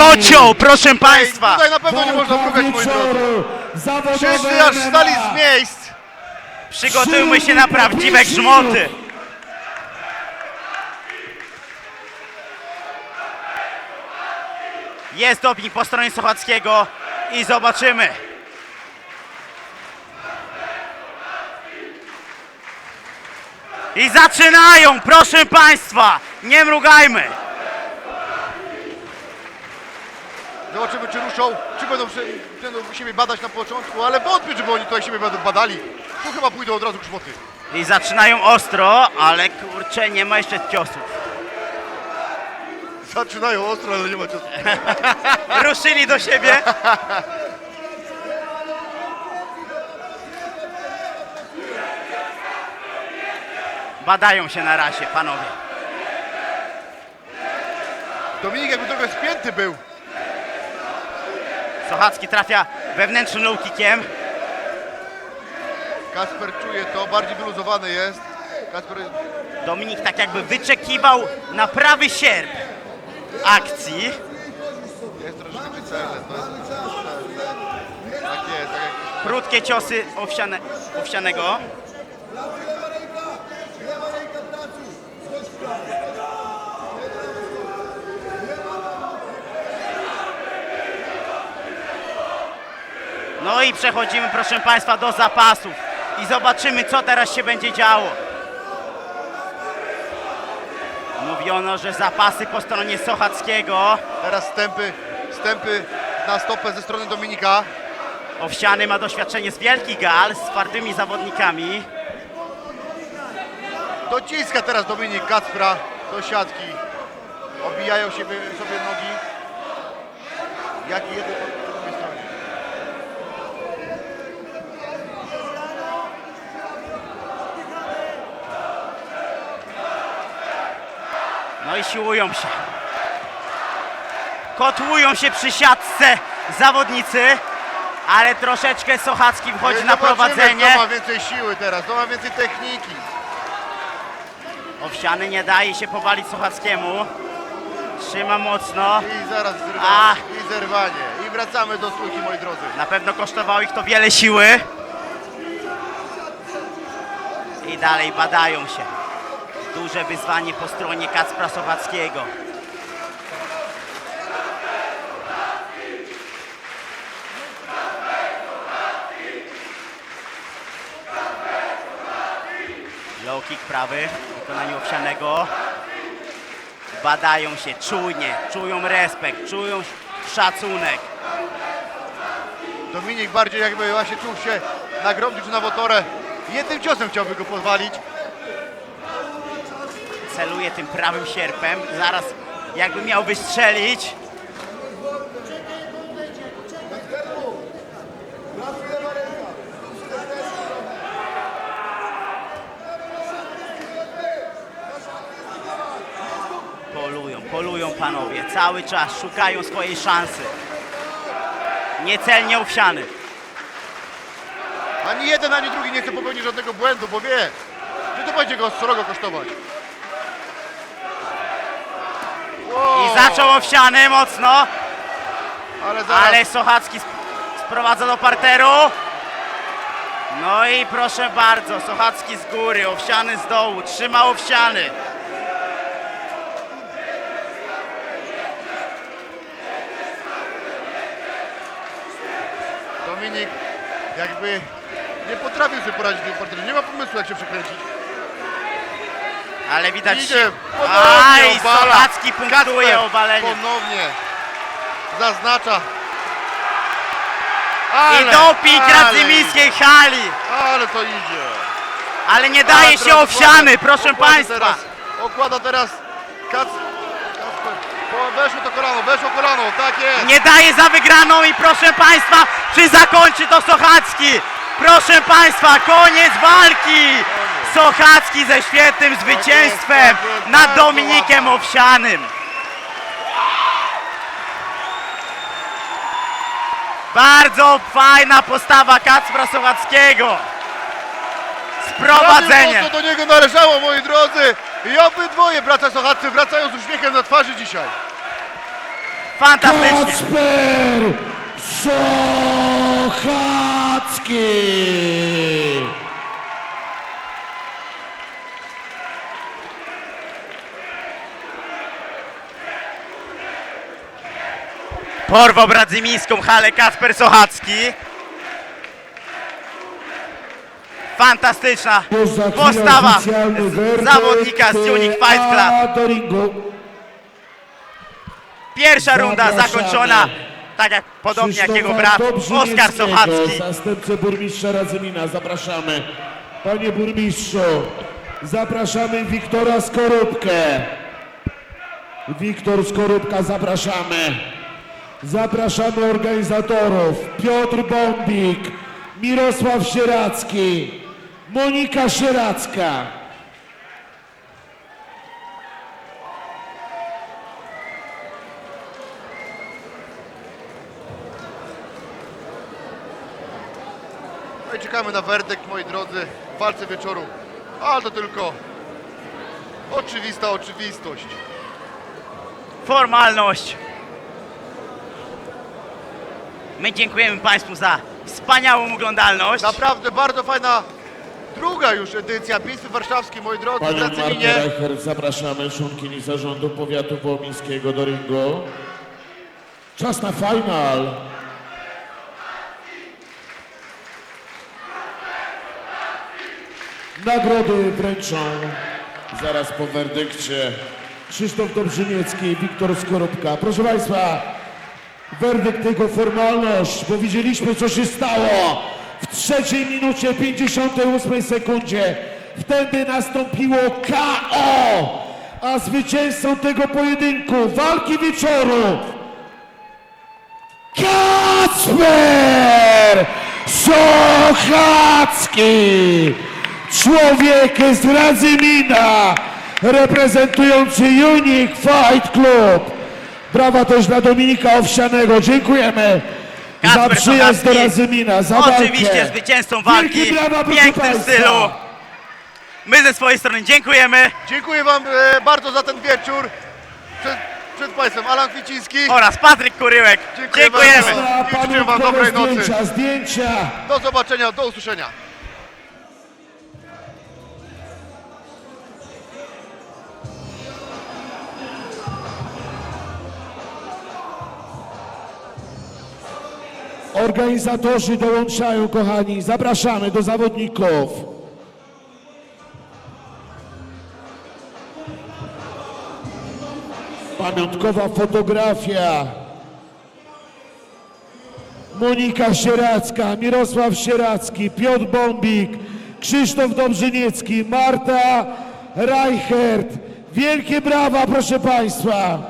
Kocioł, proszę państwa! tutaj na pewno nie można mrugać, moi drodzy. Wszyscy aż stali z miejsc. Przygotujmy się na prawdziwe grzmoty! Jest doping po stronie Sochackiego i zobaczymy. I zaczynają, proszę Państwa! Nie mrugajmy! Zobaczymy, czy ruszą, czy będą, będą siebie badać na początku, ale wątpię, żeby oni tutaj siebie będą badali. Tu chyba pójdą od razu grzmoty. I zaczynają ostro, ale kurczę, nie ma jeszcze ciosów. Zaczynają ostro, ale nie ma czasu. Ruszyli do siebie. Badają się na razie, panowie. Dominik jakby trochę spięty był. Sochacki trafia wewnętrznym low kickiem. Kasper czuje to, bardziej wyluzowany jest. Kasper. Dominik tak jakby wyczekiwał na prawy sierp akcji. jest troszeczkę celny. To jest... Tak jest, tak jak... Krótkie ciosy owsiane, owsianego. No i przechodzimy, proszę Państwa, do zapasów i zobaczymy, co teraz się będzie działo. Mówiono, że zapasy po stronie Sochackiego. Teraz stępy, stępy na stopę ze strony Dominika. Owsiany ma doświadczenie z wielkich gal, z twardymi zawodnikami. Dociska teraz Dominik Kacpra do siatki. Obijają siebie, sobie nogi. Jak jeden No siłują się. Kotłują się przy siatce zawodnicy, ale troszeczkę Sochacki wchodzi na Zobaczymy, prowadzenie. Kto ma więcej siły teraz, kto ma więcej techniki. Owsiany nie daje się powalić Sochackiemu. Trzyma mocno. I zaraz zrywanie. A. I zerwanie. I wracamy do stójki, moi drodzy. Na pewno kosztowało ich to wiele siły. I dalej badają się. Duże wyzwanie po stronie Kacpra Sochackiego. Low kick prawy w wykonaniu Owsianego. Badają się czujnie, czują respekt, czują szacunek. Dominik bardziej jakby właśnie czuł się na gromdzie czy na wotorę. Jednym ciosem chciałby go pozwalić. Celuje tym prawym sierpem. Zaraz jakby miał wystrzelić. Polują, polują panowie. Cały czas szukają swojej szansy. Niecelnie owsiany. Ani jeden, ani drugi nie chce popełnić żadnego błędu, bo wie, że to będzie go srogo kosztować. I zaczął owsiany mocno. ale zaraz Ale Sochacki sp- sprowadza do parteru. No i proszę bardzo, Sochacki z góry, Owsiany z dołu, trzyma Owsiany. Dominik jakby nie potrafił sobie poradzić w tym parterze. Nie ma pomysłu jak się przekręcić. Ale widać... Idzie, Aj, obala. Punktuje Kacper obalenie. Ponownie zaznacza. I doping ale Radzymiskiej hali. Ale to idzie. Ale nie daje się Teraz Owsiany, proszę okłada Państwa. Teraz, okłada teraz Kac... Weszło to kolano, weszło kolano, tak jest. Nie daje za wygraną i proszę Państwa, czy zakończy to Sochacki? Proszę Państwa, koniec walki! Sochacki ze świetnym zwycięstwem nad Dominikiem Owsianym. Bardzo fajna postawa Kacpra Sochackiego. Sprowadzenie. To, do niego należało, moi drodzy. I obydwoje bracia Sochaccy wracają z uśmiechem na twarzy dzisiaj. Fantastycznie. Kacper Sochacki! Porwał Bradzymińską halę Kasper Sochacki. Fantastyczna postawa zawodnika z Unique Fight Club. Pierwsza runda zakończona, tak jak podobnie jak jego brat Oskar Sochacki. Zastępcę burmistrza Radzymina, zapraszamy. Panie burmistrzu, zapraszamy Wiktora Skorupkę. Wiktor Skorupka, zapraszamy. Zapraszamy organizatorów. Piotr Bombik, Mirosław Sieracki, Monika Sieracka. No i czekamy na werdykt, moi drodzy, w walce wieczoru. Ale to tylko oczywista oczywistość. Formalność. My dziękujemy Państwu za wspaniałą oglądalność. Naprawdę bardzo fajna druga już edycja Bitwy Warszawskiej, moi drodzy, w Panią Martę Racyminie. Reichert zapraszamy, członkini zarządu powiatu wołomińskiego do ringu. Czas na final. Nagrody wręczą zaraz po werdykcie Krzysztof Dobrzyniecki i Wiktor Skorupka. Proszę Państwa, werdykt tylko formalność, bo widzieliśmy co się stało w trzeciej minucie 58 sekundzie. Wtedy nastąpiło KO, a zwycięzcą tego pojedynku, walki wieczoru Kacper Sochacki! Człowiek z Radzymina, reprezentujący Unique Fight Club. Brawa też dla Dominika Owsianego. Dziękujemy za przyjazd do Radzymina, za walkę. Oczywiście zwycięzcą walki Wielkie brawa, w proszę pięknym państwa. stylu. My ze swojej strony dziękujemy Dziękuję Wam e, bardzo za ten wieczór. Przed, przed Państwem Alan Kwiciński. oraz Patryk Kuryłek. Dziękuję Dziękujemy. bardzo. Życzę wam pamiątkowe dobrej nocy. zdjęcia, zdjęcia. Do zobaczenia, do usłyszenia. Organizatorzy dołączają, kochani. Zapraszamy do zawodników. Pamiątkowa fotografia. Monika Sieracka, Mirosław Sieracki, Piotr Bombik, Krzysztof Dobrzyniecki, Marta Reichert. Wielkie brawa, proszę Państwa.